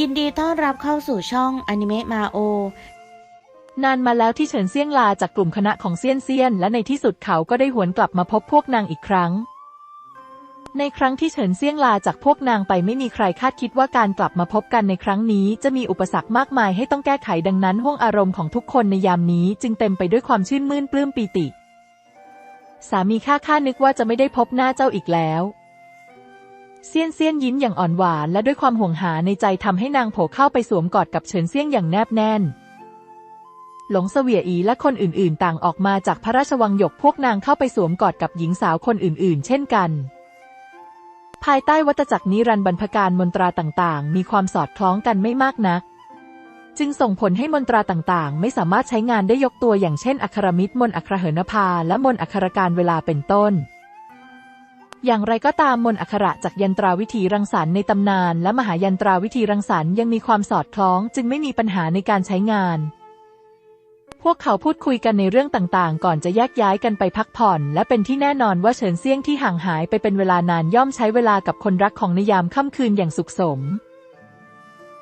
ยินดีต้อนรับเข้าสู่ช่องอนิเมะมาโอ นานมาแล้วที่เฉินเซี่ยงลาจากกลุ่มคณะของเซียนเซียน และในที่สุดเขาก็ได้หวนกลับมาพบพวกนางอีกครั้ง ในครั้งที่เฉินเซี่ยงลาจากพวกนางไปไม่มีใครคาดคิดว่าการกลับมาพบกันในครั้งนี้ จะมีอุปสรรคมากมายให้ต้องแก้ไขดังนั้นห้วงอารมณ์ของทุกคนในยามนี้ จึงเต็มไปด้วยความชื่นมื่นปลื้มปีติ สามีข้าข้านึกว่าจะไม่ได้พบหน้าเจ้าอีกแล้ว เซียนเซียนยิ้มอย่างอ่อนหวานและด้วยความห่วงหาในใจทำให้นางโผเข้าไปสวมกอดกับเฉินเซียงอย่างแนบแน่น หลงเสวียอีและคนอื่นๆ ต่างออกมาจากพระราชวังหยกพวกนางเข้าไปสวมกอดกับหญิงสาวคนอื่นๆ เช่นกัน ภายใต้วัตจักรนิรันดร์บรรพการมนตราต่างๆ มีความสอดคล้องกันไม่มากนัก จึงส่งผลให้มนตราต่างๆ ไม่สามารถใช้งานได้ยกตัวอย่างเช่น อัครมิตรมนต์อัครเหินภาและมนต์อัครการเวลาเป็นต้น อย่างไรก็ตามมนอักขระจากยันตราวิธีรังสรรค์ในตำนาน และมหายันตราวิธีรังสรรค์ยังมีความสอดคล้อง จึงไม่มีปัญหาในการใช้งาน พวกเขาพูดคุยกันในเรื่องต่างๆ ก่อนจะแยกย้ายกันไปพักผ่อน และเป็นที่แน่นอนว่าเฉินเซี่ยงที่ห่างหายไปเป็นเวลานานย่อมใช้เวลากับคนรักของในยามค่ำคืนอย่างสุขสม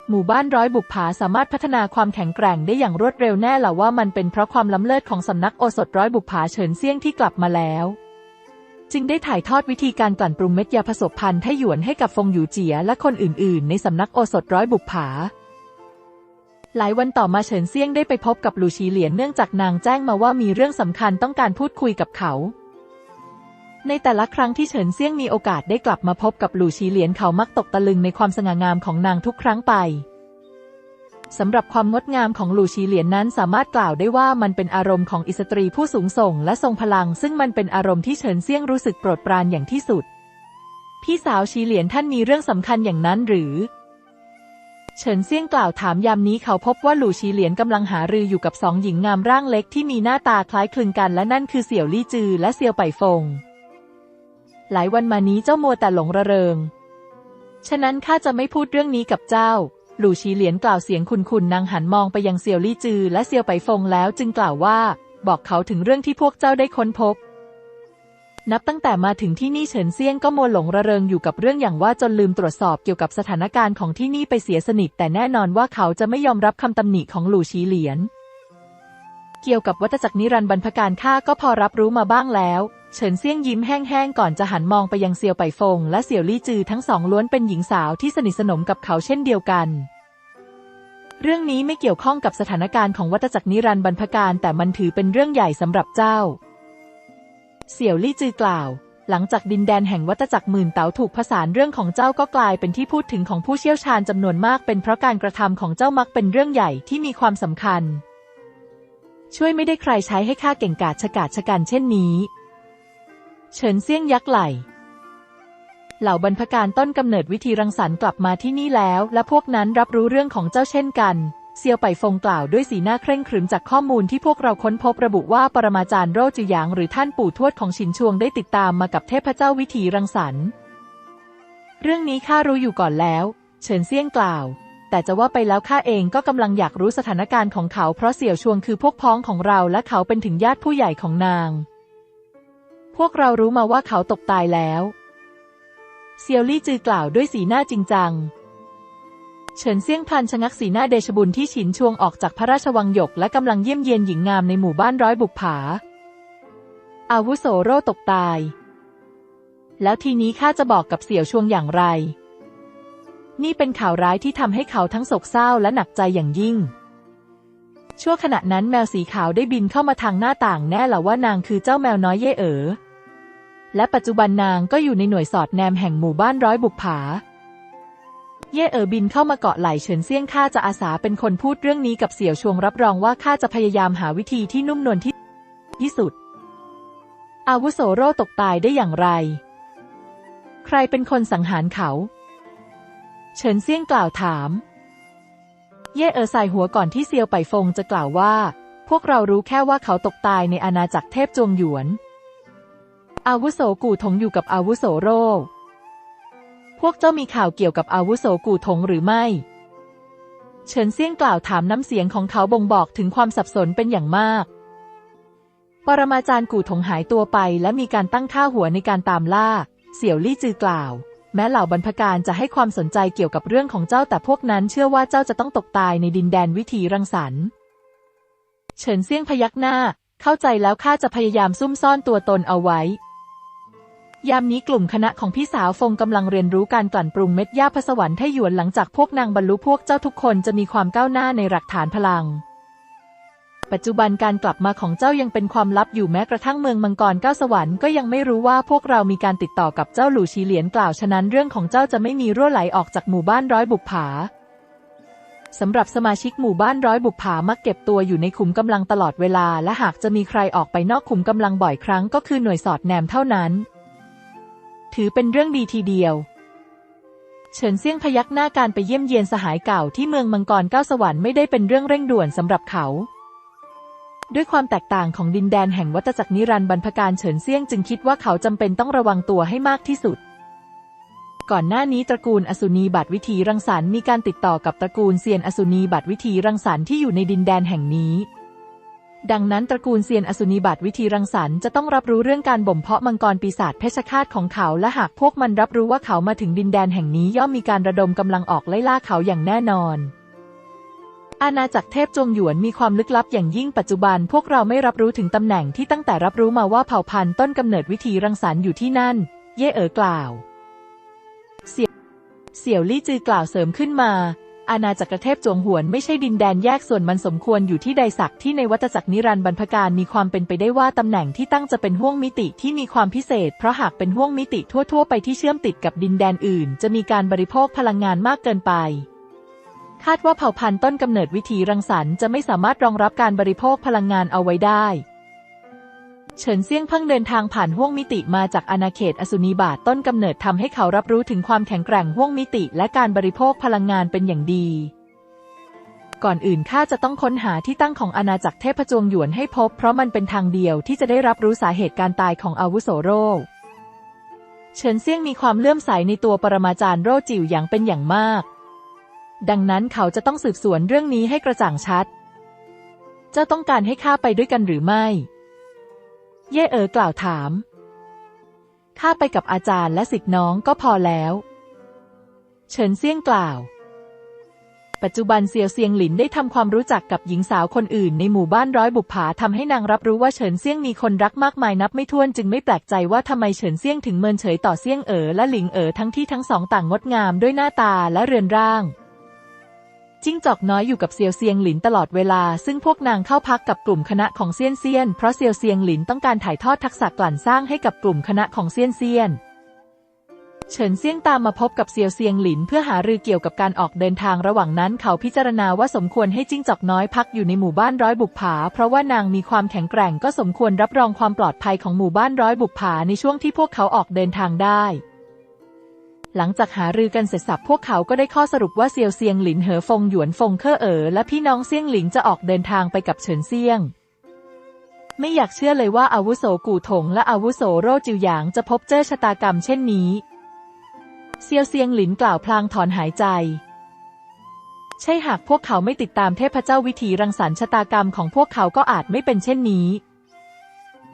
หมู่บ้านร้อยบุกผาสามารถพัฒนาความแข็งแกร่งได้อย่างรวดเร็วแน่หละว่ามันเป็นเพราะความล้ำเลิศของสำนักโอสถร้อยบุกผาเฉินเซี่ยงที่กลับมาแล้ว จึงได้ถ่ายทอดวิธีการกลั่นปรุงเม็ดยาผสมพันธุ์ไทหยวนให้กับฟงหยูเจียและคนอื่น ๆ ในสำนักโอสถร้อยบุกผา หลายวันต่อมาเฉินเซี่ยงได้ไปพบกับหลูชีเหลียนเนื่องจากนางแจ้งมาว่ามีเรื่องสำคัญต้องการพูดคุยกับเขา ในแต่ละครั้งที่เฉินเซี่ยงมีโอกาสได้กลับมาพบกับหลูชีเหลียนเขามักตกตะลึงในความสง่างามของนางทุกครั้งไป สำหรับความงดงามของหลูชีเหลียนนั้นสามารถกล่าวได้ว่ามันเป็นอารมณ์ของอิสตรีผู้สูงส่งและทรงพลัง ซึ่งมันเป็นอารมณ์ที่เฉินเซี่ยงรู้สึกโปรดปรานอย่างที่สุด พี่สาวชีเหลียนท่านมีเรื่องสำคัญอย่างนั้นหรือ เฉินเซี่ยงกล่าวถามยามนี้เขาพบว่าหลู่ชีเหลียนกำลังหารืออยู่กับสองหญิงงามร่างเล็กที่มีหน้าตาคล้ายคลึงกันและนั่นคือเสี่ยวลี่จือและเซียวไปฟง หลายวันมานี้เจ้ามัวแต่หลงระเริง ฉะนั้นข้าจะไม่พูดเรื่องนี้กับเจ้า หลู่ชีเหลียนกล่าวเสียงคุนคุนนางหันมองไปยังเซียวลี่จือ และเซียวไปฟงแล้วจึงกล่าวว่า บอกเขาถึงเรื่องที่พวกเจ้าได้ค้นพบ นับตั้งแต่มาถึงที่นี่เฉินเซียงก็มัวหลงระเริงอยู่กับเรื่องอย่างว่าจนลืมตรวจสอบเกี่ยวกับสถานการณ์ของที่นี่ไปเสียสนิท แต่แน่นอนว่าเขาจะไม่ยอมรับคำตำหนิของหลู่ชีเหลียน เกี่ยวกับวัตจักรนิรันดร์บรรพการข้าก็พอรับรู้มาบ้างแล้ว เฉินเซี่ยงยิ้มแห้งๆก่อนจะหันมองไปยังเซียวไปฟง และเสี่ยวลี่จือทั้งสองล้วนเป็นหญิงสาวที่สนิทสนมกับเขาเช่นเดียวกัน เรื่องนี้ไม่เกี่ยวข้องกับสถานการณ์ของวัตจักรนิรันดร์บรรพการแต่มันถือเป็นเรื่องใหญ่สำหรับเจ้า เสี่ยวลี่จือกล่าว หลังจากดินแดนแห่งวัตจักรหมื่นเต๋าถูกผสานเรื่องของเจ้าก็กลายเป็นที่พูดถึงของผู้เชี่ยวชาญจำนวนมากเป็นเพราะการกระทำของเจ้ามักเป็นเรื่องใหญ่ที่มีความสำคัญ ช่วยไม่ได้ใครใช้ให้ข้าเก่งกาจฉกาจฉกันเช่นนี้ เฉินเซี่ยงยักไหลเหล่าบรรพการต้นกำเนิดวิธีรังสรรค์กลับมาที่นี่แล้ว และพวกนั้นรับรู้เรื่องของเจ้าเช่นกัน เซียวไปฟงกล่าวด้วยสีหน้าเคร่งครึมจากข้อมูลที่พวกเราค้นพบระบุว่าปรมาจารย์โรจือหยางหรือท่านปู่ทวดของชินชวงได้ติดตามมากับเทพเจ้าวิธีรังสรรค์เรื่องนี้ข้ารู้อยู่ก่อนแล้ว เฉินเซี่ยงกล่าว แต่จะว่าไปแล้วข้าเองก็กำลังอยากรู้สถานการณ์ของเขาเพราะเสี่ยวชวงคือพวกพ้องของเราและเขาเป็นถึงญาติผู้ใหญ่ของนาง วกเรารู้มาว่าเขาตกตายแล้ว เซียวลี่จือกล่าวด้วยสีหน้าจริงจัง เฉินเซี่ยงพันชะงักสีหน้าเดชบุญที่ฉินชวงออกจากพระราชวังหยกและกำลังเยี่ยมเยียนหญิงงามในหมู่บ้านร้อยบุกผา อาวุโสโรตกตาย แล้วทีนี้ข้าจะบอกกับเสี่ยวชวงอย่างไร นี่เป็นข่าวร้ายที่ทำให้เขาทั้งโศกเศร้าและหนักใจอย่างยิ่งชั่วขณะนั้นแมวสีขาวได้บินเข้ามาทางหน้าต่างแน่ละว่านางคือเจ้าแมวน้อยเย่เอ๋อ และปัจจุบันนางก็อยู่ในหน่วยสอดแนมแห่งหมู่บ้านร้อยบุกผา เย่เอ๋อบินเข้ามาเกาะไหลเฉินเซี่ยงข้าจะอาสาเป็นคนพูดเรื่องนี้กับเสี่ยวชวงรับรองว่าข้าจะพยายามหาวิธีที่นุ่มนวลที่ที่สุด อาวุโสโร่ตกตายได้อย่างไร ใครเป็นคนสังหารเขา เฉินเซี่ยงกล่าวถาม เย่เอ๋อใส่หัวก่อนที่เซียวไปฟงจะกล่าวว่า พวกเรารู้แค่ว่าเขาตกตายในอาณาจักรเทพจวงหยวน อาวุโสกู่ถงอยู่กับอาวุโสโร่พวกเจ้ามีข่าวเกี่ยวกับอาวุโสกู่ถงหรือไม่ เฉินเซี่ยงกล่าวถามน้ำเสียงของเขาบ่งบอกถึงความสับสนเป็นอย่างมาก ปรมาจารย์กู่ถงหายตัวไปและมีการตั้งค่าหัวในการตามล่า เสี่ยวลี่จือกล่าว แม้เหล่าบรรพการจะให้ความสนใจเกี่ยวกับเรื่องของเจ้าแต่พวกนั้นเชื่อว่าเจ้าจะต้องตกตายในดินแดนวิถีรังสรรค์เฉินเซี่ยงพยักหน้า เข้าใจแล้วข้าจะพยายามซุ่มซ่อนตัวตนเอาไว้ ยามนี้กลุ่มคณะของพี่สาวฟงกำลังเรียนรู้การกลั่นปรุงเม็ดหญ้าพสวรรค์ไทหยวนหลังจากพวกนางบรรลุพวกเจ้าทุกคนจะมีความก้าวหน้าในหลักฐานพลัง ปัจจุบันการกลับมาของเจ้ายังเป็นความลับอยู่แม้กระทั่งเมืองมังกรเก้าสวรรค์ก็ยังไม่รู้ว่าพวกเรามีการติดต่อกับเจ้าหลู่ชีเหลียนกล่าวฉะนั้นเรื่องของเจ้าจะไม่มีรั่วไหลออกจากหมู่บ้านร้อยบุกผาสำหรับสมาชิกหมู่บ้านร้อยบุกผามักเก็บตัวอยู่ในขุมกำลังตลอดเวลา และหากจะมีใครออกไปนอกขุมกำลังบ่อยครั้งก็คือหน่วยสอดแนมเท่านั้น ถือเป็นเรื่องดีทีเดียว เฉินเซี่ยงพยักหน้าการไปเยี่ยมเยียนสหายเก่าที่เมืองมังกรเก้าสวรรค์ไม่ได้เป็นเรื่องเร่งด่วนสำหรับเขา ด้วยความแตกต่างของดินแดนแห่งวัฏจักรนิรันดร์บรรพการเฉินเซี่ยงจึงคิดว่าเขาจำเป็นต้องระวังตัวให้มากที่สุดก่อนหน้านี้ตระกูลอสุนีบัตรวิธีรังสรรค์มีการติดต่อกับตระกูลเซียนอสุนีบัตรวิธีรังสรรค์ที่อยู่ในดินแดนแห่งนี้ ดังนั้นตระกูลเซียนอสุนีบัตวิธีรังสรรค์จะต้องรับรู้เรื่องการบ่มเพาะมังกรปีศาจเพชฌฆาตของเขาและหากพวกมันรับรู้ว่าเขามาถึงดินแดนแห่งนี้ย่อมมีการระดมกำลังออกไล่ล่าเขาอย่างแน่นอน อาณาจักรเทพจงหยวนมีความลึกลับอย่างยิ่งปัจจุบัน พวกเราไม่รับรู้ถึงตำแหน่งที่ตั้งแต่รับรู้มาว่าเผ่าพันธุ์ต้นกำเนิดวิธีรังสรรค์อยู่ที่นั่น เย่เอ๋อกล่าว เสี่ยวลี่จือกล่าวเสริมขึ้นมา อาณาจักรเทพจวงหวนไม่ใช่ดินแดนแยกส่วนมันสมควรอยู่ที่ใดสักที่ในวัฏจักรนิรันดร์บรรพการมีความเป็นไปได้ว่าตำแหน่งที่ตั้งจะเป็นห้วงมิติที่มีความพิเศษ เพราะหากเป็นห้วงมิติทั่ว ๆ ไปที่เชื่อมติดกับดินแดนอื่น จะมีการบริโภคพลังงานมากเกินไปคาดว่าเผ่าพันธุ์ต้นกำเนิดวิถีรังสรรค์จะไม่สามารถรองรับการบริโภคพลังงานเอาไว้ได้ เฉินเซี่ยงเพิ่งเดินทางผ่านห้วงมิติมาจากอาณาเขตอสุนีบาตต้นกำเนิดทำให้เขารับรู้ถึงความแข็งแกร่งห้วงมิติและการบริโภคพลังงานเป็นอย่างดี ก่อนอื่นข้าจะต้องค้นหาที่ตั้งของอาณาจักรเทพจวงหยวนให้พบ เพราะมันเป็นทางเดียวที่จะได้รับรู้สาเหตุการตายของอาวุโสโรเฉินเซี่ยงมีความเลื่อมใสในตัวปรมาจารย์โรจิ๋วอย่างเป็นอย่างมาก ดังนั้นเขาจะต้องสืบสวนเรื่องนี้ให้กระจ่างชัด เจ้าต้องการให้ข้าไปด้วยกันหรือไม่ เย่เอ๋อกล่าวถาม ข้าไปกับอาจารย์และสิทธิน้องก็พอแล้ว เฉินเซี่ยงกล่าว ปัจจุบันเซียวเซียงหลินได้ทำความรู้จักกับหญิงสาวคนอื่นในหมู่บ้านร้อยบุปผาทำให้นางรับรู้ว่าเฉินเซี่ยงมีคนรักมากมายนับไม่ถ้วนจึงไม่แปลกใจว่าทำไมเฉินเซี่ยงถึงเมินเฉยต่อเซี่ยงเอ๋อและหลิงเอ๋อทั้งที่ทั้งสองต่างงดงามด้วยหน้าตาและเรือนร่าง จิ้งจอกน้อยอยู่กับเซียวเซียงหลินตลอดเวลา ซึ่งพวกนางเข้าพักกับกลุ่มคณะของเซียนเซียน เพราะเซียวเซียงหลินต้องการถ่ายทอดทักษะกลั่นสร้างให้กับกลุ่มคณะของเซียนเซียน เฉินเซียงตามมาพบกับเซียวเซียงหลินเพื่อหารือเกี่ยวกับการออกเดินทางระหว่างนั้นเขาพิจารณาว่าสมควรให้จิ้งจอกน้อยพักอยู่ในหมู่บ้านร้อยบุกผา เพราะว่านางมีความแข็งแกร่งก็สมควรรับรองความปลอดภัยของหมู่บ้านร้อยบุกผาในช่วงที่พวกเขาออกเดินทางได้ หลังจากหารือกันเสร็จสับพวกเขาก็ได้ข้อสรุปว่าเซียวเซียงหลินเหอฟงหยวนฟงเคอเอ๋อและพี่น้องเซียงหลิงจะออกเดินทางไปกับเฉินเซียง ไม่อยากเชื่อเลยว่าอาวุโสกู่ถงและอาวุโสโรจิวหยางจะพบเจอชะตากรรมเช่นนี้ เซียวเซียงหลินกล่าวพลางถอนหายใจ ใช่หากพวกเขาไม่ติดตามเทพเจ้าวิถีรังสรรค์ชะตากรรมของพวกเขาก็อาจไม่เป็นเช่นนี้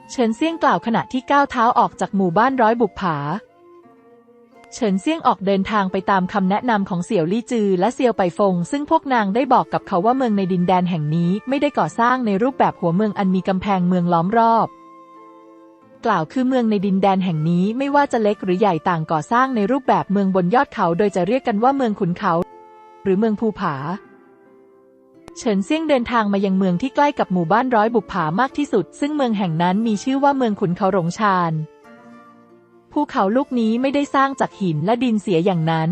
เฉินเซียงกล่าวขณะที่ก้าวเท้าออกจากหมู่บ้านร้อยบุกผา เฉินเซี่ยงออกเดินทางไปตามคำแนะนำของเสี่ยวลี่จือและเซียวไปฟง ซึ่งพวกนางได้บอกกับเขาว่าเมืองในดินแดนแห่งนี้ไม่ได้ก่อสร้างในรูปแบบหัวเมืองอันมีกำแพงเมืองล้อมรอบ กล่าวคือเมืองในดินแดนแห่งนี้ไม่ว่าจะเล็กหรือใหญ่ต่างก่อสร้างในรูปแบบเมืองบนยอดเขา โดยจะเรียกกันว่าเมืองขุนเขา หรือเมืองภูผาเฉินเซี่ยงเดินทางมายังเมืองที่ใกล้กับหมู่บ้านร้อยบุกผามากที่สุด ซึ่งเมืองแห่งนั้นมีชื่อว่าเมืองขุนเขาหลงชาน ภูเขาลูกนี้ไม่ได้สร้างจากหินและดินเสียอย่างนั้น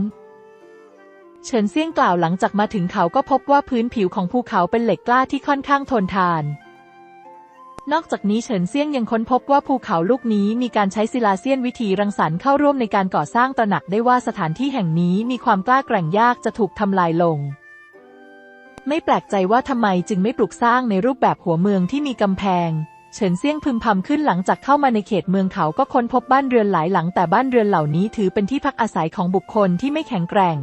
เฉินเซี่ยงกล่าวหลังจากมาถึงเขาก็พบว่าพื้นผิวของภูเขาเป็นเหล็กกล้าที่ค่อนข้างทนทาน นอกจากนี้เฉินเซี่ยงยังค้นพบว่าภูเขาลูกนี้มีการใช้ศิลาเซียนวิธีรังสรรค์เข้าร่วมในการก่อสร้างตระหนักได้ว่าสถานที่แห่งนี้มีความกล้าแกร่งยากจะถูกทำลายลงไม่แปลกใจว่าทำไมจึงไม่ปลูกสร้างในรูปแบบหัวเมืองที่มีกำแพง เฉินเซี่ยงพึมพำขึ้นหลังจากเข้ามาในเขตเมืองเขาก็ค้นพบบ้านเรือนหลายหลังแต่บ้านเรือนเหล่านี้ถือเป็นที่พักอาศัยของบุคคลที่ไม่แข็งแกร่ง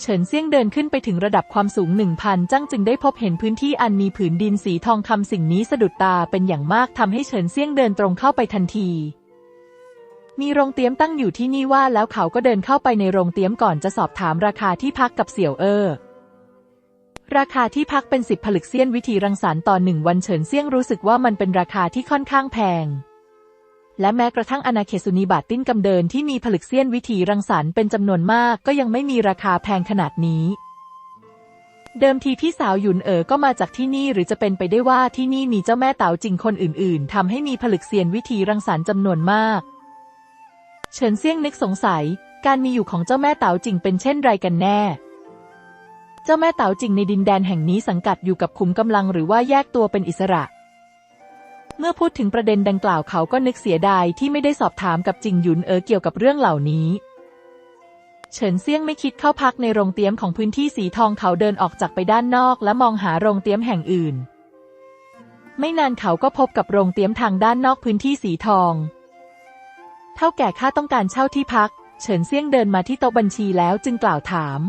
เฉินเซี่ยงเดินขึ้นไปถึงระดับความสูงหนึ่งพันจังจึงได้พบเห็นพื้นที่อันมีผืนดินสีทองคำสิ่งนี้สะดุดตาเป็นอย่างมากทำให้เฉินเซี่ยงเดินตรงเข้าไปทันที มีโรงเตี๊ยมตั้งอยู่ที่นี่ว่าแล้วเขาก็เดินเข้าไปในโรงเตี๊ยมก่อนจะสอบถามราคาที่พักกับเสี่ยวเออ ราคาที่พักเป็นสิบผลึกเซียนวิธีรังสรรค์ต่อหนึ่งวันเฉินเซี่ยงรู้สึกว่ามันเป็นราคาที่ค่อนข้างแพง และแม้กระทั่งอาณาเขตสุนีบาตติ้นกำเดินที่มีผลึกเซียนวิธีรังสรรค์เป็นจำนวนมากก็ยังไม่มีราคาแพงขนาดนี้ เดิมทีพี่สาวหยุนเอ๋อก็มาจากที่นี่หรือจะเป็นไปได้ว่าที่นี่มีเจ้าแม่เต๋าจริงคนอื่น ๆทำให้มีผลึกเซียนวิธีรังสรรค์จำนวนมาก เฉินเซี่ยงนึกสงสัย การมีอยู่ของเจ้าแม่เต๋าจริงเป็นเช่นไรกันแน่ เจ้าแม่เต๋าจริงในดินแดนแห่งนี้สังกัดอยู่กับขุมกำลังหรือว่าแยกตัวเป็นอิสระ เมื่อพูดถึงประเด็นดังกล่าวเขาก็นึกเสียดายที่ไม่ได้สอบถามกับจิงหยุนเอ๋อเกี่ยวกับเรื่องเหล่านี้ เฉินเซี่ยงไม่คิดเข้าพักในโรงเตี๊ยมของพื้นที่สีทองเขาเดินออกจากไปด้านนอก และมองหาโรงเตี๊ยมแห่งอื่น ไม่นานเขาก็พบกับโรงเตี๊ยมทางด้านนอกพื้นที่สีทอง เท่าแก่ข้าต้องการเช่าที่พัก เฉินเซี่ยงเดินมาที่โต๊ะบัญชีแล้วจึงกล่าวถาม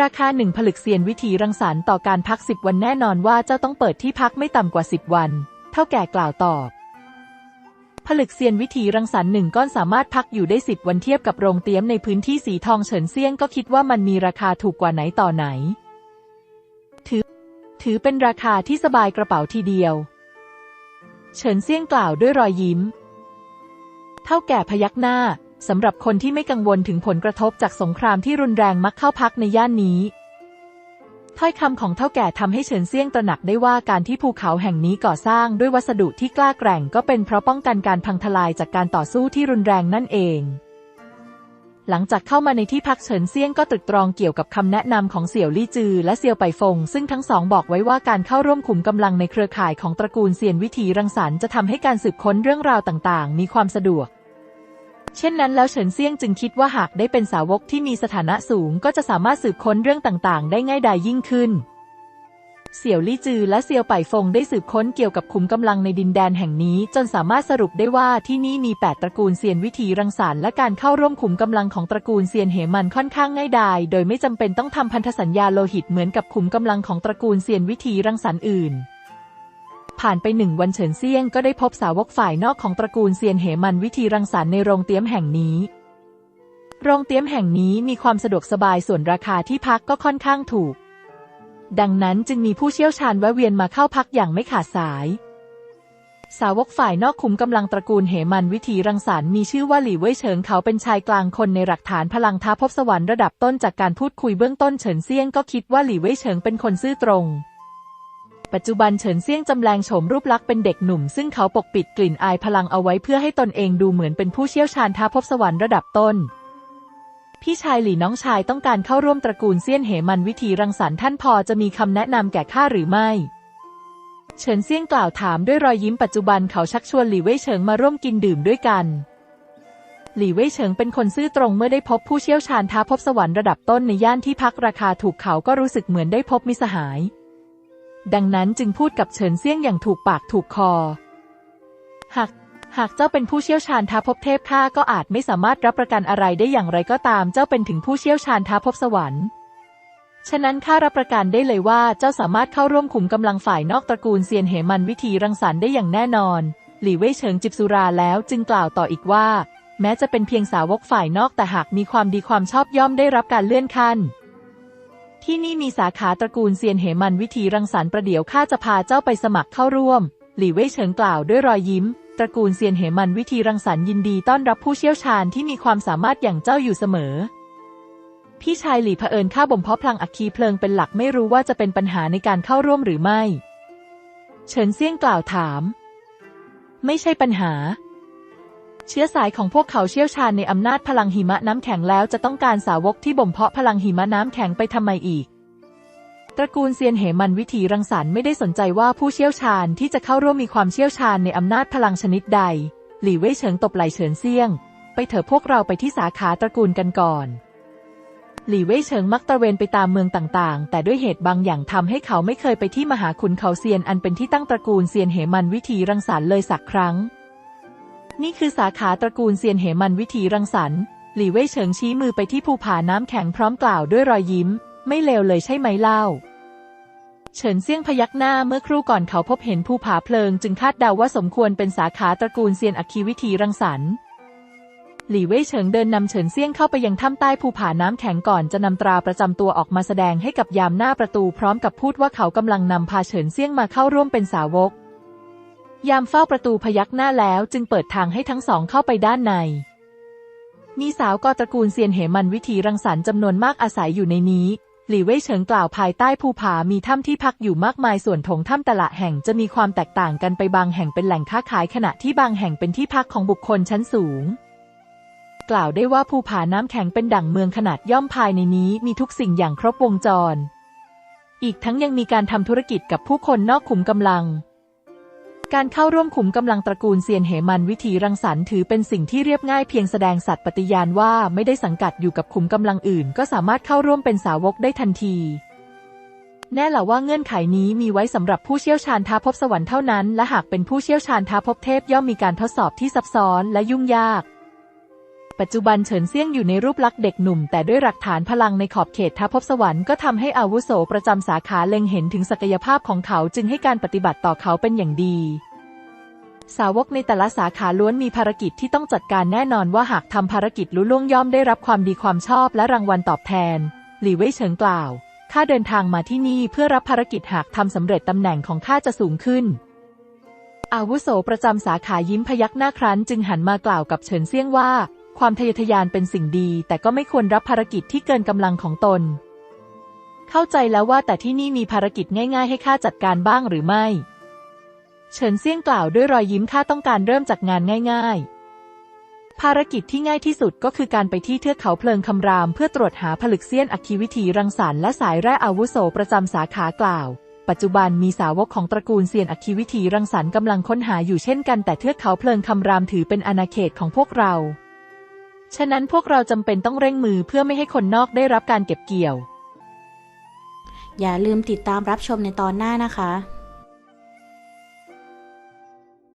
ราคาหนึ่งผลึกเซียนวิธีรังสรรค์ต่อการพักสิบวันแน่นอนว่าเจ้าต้องเปิดที่พักไม่ต่ำกว่าสิบวัน เท่าแก่กล่าวตอบ ผลึกเซียนวิธีรังสรรค์หนึ่งก้อนสามารถพักอยู่ได้สิบวันเทียบกับโรงเตี๊ยมในพื้นที่สีทองเฉินเซียงก็คิดว่ามันมีราคาถูกกว่าไหนต่อไหน ถือ ถือเป็นราคาที่สบายกระเป๋าทีเดียว เฉินเซียงกล่าวด้วยรอยยิ้ม เท่าแก่พยักหน้า สำหรับคนที่ไม่กังวลถึงผลกระทบจากสงครามที่รุนแรงมักเข้าพักในย่านนี้ ถ้อยคำของเท่าแก่ทำให้เฉินเซียงตระหนักได้ว่าการที่ภูเขาแห่งนี้ก่อสร้างด้วยวัสดุที่กล้าแกร่งก็เป็นเพราะป้องกันการพังทลายจากการต่อสู้ที่รุนแรงนั่นเอง หลังจากเข้ามาในที่พักเฉินเซียงก็ตรึกตรองเกี่ยวกับคำแนะนำของเสี่ยวลี่จือ และเซียวไปฟง ซึ่งทั้งสองบอกไว้ว่าการเข้าร่วมขุมกำลังในเครือข่ายของตระกูลเซียนวิธีรังสรรค์จะทำให้การสืบค้นเรื่องราวต่าง ๆ มีความสะดวก เช่นนั้นแล้วเฉินเซี่ยงจึงคิดว่าหากได้เป็นสาวกที่มีสถานะสูงก็จะสามารถสืบค้นเรื่องต่างๆ ได้ง่ายดายยิ่งขึ้น เสี่ยวลี่จือและเซียวไปฟงได้สืบค้นเกี่ยวกับขุมกำลังในดินแดนแห่งนี้ จนสามารถสรุปได้ว่าที่นี่มี 8 ตระกูลเซียนวิธีรังสรรค์และการเข้าร่วมขุมกำลังของตระกูลเซียนเหมันค่อนข้างง่ายดาย โดยไม่จำเป็นต้องทำพันธสัญญาโลหิตเหมือนกับขุมกำลังของตระกูลเซียนวิธีรังสรรค์อื่น ผ่านไปหนึ่งวันเฉินเซียงก็ได้พบสาวกฝ่ายนอกของตระกูลเซียนเหมันวิธีรังสรรค์ในโรงเตี๊ยมแห่งนี้ โรงเตี๊ยมแห่งนี้มีความสะดวกสบายส่วนราคาที่พักก็ค่อนข้างถูก ดังนั้นจึงมีผู้เชี่ยวชาญแวะเวียนมาเข้าพักอย่างไม่ขาดสาย สาวกฝ่ายนอกคุมกำลังตระกูลเหมันวิธีรังสรรค์มีชื่อว่าหลี่เว่ยเฉิงเขาเป็นชายกลางคนในหลักฐานพลังท้าพบสวรรค์ระดับต้นจากการพูดคุยเบื้องต้นเฉินเซียงก็คิดว่าหลี่เว่ยเฉิงเป็นคนซื่อตรง ปัจจุบันเฉินเซี่ยงจำแรงโฉมรูปลักษณ์เป็นเด็กหนุ่ม ซึ่งเขาปกปิดกลิ่นอายพลังเอาไว้เพื่อให้ตนเองดูเหมือนเป็นผู้เชี่ยวชาญท้าพบสวรรค์ระดับต้น พี่ชายหลี่น้องชายต้องการเข้าร่วมตระกูลเซียนเหมันวิธีรังสรรค์ท่านพอจะมีคำแนะนำแก่ข้าหรือไม่เฉินเซี่ยงกล่าวถามด้วยรอยยิ้มปัจจุบันเขาชักชวนหลี่เว่ยเฉิงมาร่วมกินดื่มด้วยกัน หลี่เว่ยเฉิงเป็นคนซื่อตรงเมื่อได้พบผู้เชี่ยวชาญท้าพบสวรรค์ระดับต้นในย่านที่พักราคาถูกเขาก็รู้สึกเหมือนได้พบมิสหาย ดังนั้นจึงพูดกับเฉินเซี่ยงอย่างถูกปากถูกคอ หาก หากเจ้าเป็นผู้เชี่ยวชาญท้าพบเทพข้าก็อาจไม่สามารถรับประกันอะไรได้อย่างไรก็ตาม เจ้าเป็นถึงผู้เชี่ยวชาญท้าพบสวรรค์ ฉะนั้นข้ารับประกันได้เลยว่าเจ้าสามารถเข้าร่วมขุมกำลังฝ่ายนอกตระกูลเซียนเหมันวิธีรังสรรค์ได้อย่างแน่นอน หลี่เว่ยเฉิงจิบสุราแล้วจึงกล่าวต่ออีกว่า แม้จะเป็นเพียงสาวกฝ่ายนอกแต่หากมีความดีความชอบย่อมได้รับการเลื่อนขั้น ที่นี่มีสาขาตระกูลเซียนเหมันวิธีรังสรรค์ประเดี๋ยวข้าจะพาเจ้าไปสมัครเข้าร่วม หลี่เว่ยเฉิงกล่าวด้วยรอยยิ้ม ตระกูลเซียนเหมันวิธีรังสรรค์ยินดีต้อนรับผู้เชี่ยวชาญที่มีความสามารถอย่างเจ้าอยู่เสมอ พี่ชายหลี่เผอิญข้าบ่มเพาะพลังอัคคีเพลิงเป็นหลักไม่รู้ว่าจะเป็นปัญหาในการเข้าร่วมหรือไม่ เฉินเซี่ยงกล่าวถาม ไม่ใช่ปัญหา เชื้อสายของพวกเขาเชี่ยวชาญในอำนาจพลังหิมะน้ำแข็งแล้วจะต้องการสาวกที่บ่มเพาะพลังหิมะน้ำแข็งไปทำไมอีก ตระกูลเซียนเหมันวิธีรังสรรค์ไม่ได้สนใจว่าผู้เชี่ยวชาญที่จะเข้าร่วมมีความเชี่ยวชาญในอำนาจพลังชนิดใด หลี่เว่ยเฉิงตบไหลเฉินเซียง ไปเถอะพวกเราไปที่สาขาตระกูลกันก่อนหลี่เว่ยเฉิงมักตระเวนไปตามเมืองต่างๆ แต่ด้วยเหตุบางอย่างทำให้เขาไม่เคยไปที่มหาขุนเขาเซียนอันเป็นที่ตั้งตระกูลเซียนเหมันวิธีรังสรรค์เลยสักครั้ง นี่คือสาขาตระกูลเซียนเหมันวิธีรังสรรค์ หลี่เว่ยเฉิงชี้มือไปที่ภูผาน้ำแข็งพร้อมกล่าวด้วยรอยยิ้ม ไม่เลวเลยใช่ไหมเล่า เฉินเซี่ยงพยักหน้าเมื่อครู่ก่อนเขาพบเห็นภูผาเพลิง จึงคาดเดาว่าสมควรเป็นสาขาตระกูลเซียนอัคคีวิธีรังสรรค์ หลี่เว่ยเฉิงเดินนำเฉินเซี่ยงเข้าไปยังถ้ำใต้ภูผาน้ำแข็งก่อนจะนำตราประจำตัวออกมาแสดงให้กับยามหน้าประตูพร้อมกับพูดว่าเขากำลังนำพาเฉินเซี่ยงมาเข้าร่วมเป็นสาวก ยามเฝ้าประตูพยักหน้าแล้วจึงเปิดทางให้ทั้งสองเข้าไปด้านใน มีสาวกอตระกูลเซียนเหมันวิถีรังสรรค์จำนวนมากอาศัยอยู่ในนี้ หลี่เว่ยเฉิงกล่าวภายใต้ภูผามีถ้ำที่พักอยู่มากมายส่วนถงถ้ำแต่ละแห่งจะมีความแตกต่างกันไปบางแห่งเป็นแหล่งค้าขายขณะที่บางแห่งเป็นที่พักของบุคคลชั้นสูง กล่าวได้ว่าภูผาน้ำแข็งเป็นดั่งเมืองขนาดย่อมภายในนี้มีทุกสิ่งอย่างครบวงจร อีกทั้งยังมีการทำธุรกิจกับผู้คนนอกขุมกำลัง การเข้าร่วมขุมกำลังตระกูลเซียนเหมันวิถีรังสรรค์ถือเป็นสิ่งที่เรียบง่ายเพียงแสดงสัตย์ปฏิญาณว่าไม่ได้สังกัดอยู่กับขุมกำลังอื่น ก็สามารถเข้าร่วมเป็นสาวกได้ทันที แน่ละว่าเงื่อนไขนี้มีไว้สำหรับผู้เชี่ยวชาญท้าพบสวรรค์เท่านั้น และหากเป็นผู้เชี่ยวชาญท้าพบเทพย่อมมีการทดสอบที่ซับซ้อนและยุ่งยาก ปัจจุบันเฉินเซี่ยงอยู่ในรูปลักษณ์เด็กหนุ่ม แต่ด้วยหลักฐานพลังในขอบเขตท้าพบสวรรค์ก็ทำให้อาวุโสประจำสาขาเล็งเห็นถึงศักยภาพของเขาจึงให้การปฏิบัติต่อเขาเป็นอย่างดี สาวกในแต่ละสาขาล้วนมีภารกิจที่ต้องจัดการแน่นอนว่าหากทำภารกิจลุล่วงย่อมได้รับความดีความชอบและรางวัลตอบแทน หลี่เว่ยเฉิงกล่าวข้าเดินทางมาที่นี่เพื่อรับภารกิจหากทำสำเร็จตำแหน่งของข้าจะสูงขึ้นอาวุโสประจำสาขายิ้มพยักหน้าครั้นจึงหันมากล่าวกับเฉินเซี่ยงว่า ความทะเยอทะยานเป็นสิ่งดี แต่ก็ไม่ควรรับภารกิจที่เกินกำลังของตน เข้าใจแล้วว่าแต่ที่นี่มีภารกิจง่าย ๆ ให้ข้าจัดการบ้างหรือไม่ เฉินเซี่ยงกล่าวด้วยรอยยิ้มข้าต้องการเริ่มจากงานง่าย ๆ ภารกิจที่ง่ายที่สุดก็คือการไปที่เทือกเขาเพลิงคำราม เพื่อตรวจหาผลึกเซียนอัคคีวิถีรังสรรค์และสายแร่อาวุโสประจำสาขากล่าวปัจจุบันมีสาวกของตระกูลเซียนอัคคีวิถีรังสรรค์กำลังค้นหาอยู่เช่นกันแต่เทือกเขาเพลิงคำรามถือเป็นอาณาเขตของพวกเรา ฉะนั้นพวกเราจำเป็นต้องเร่งมือเพื่อไม่ให้คนนอกได้รับการเก็บเกี่ยว อย่าลืมติดตามรับชมในตอนหน้านะคะ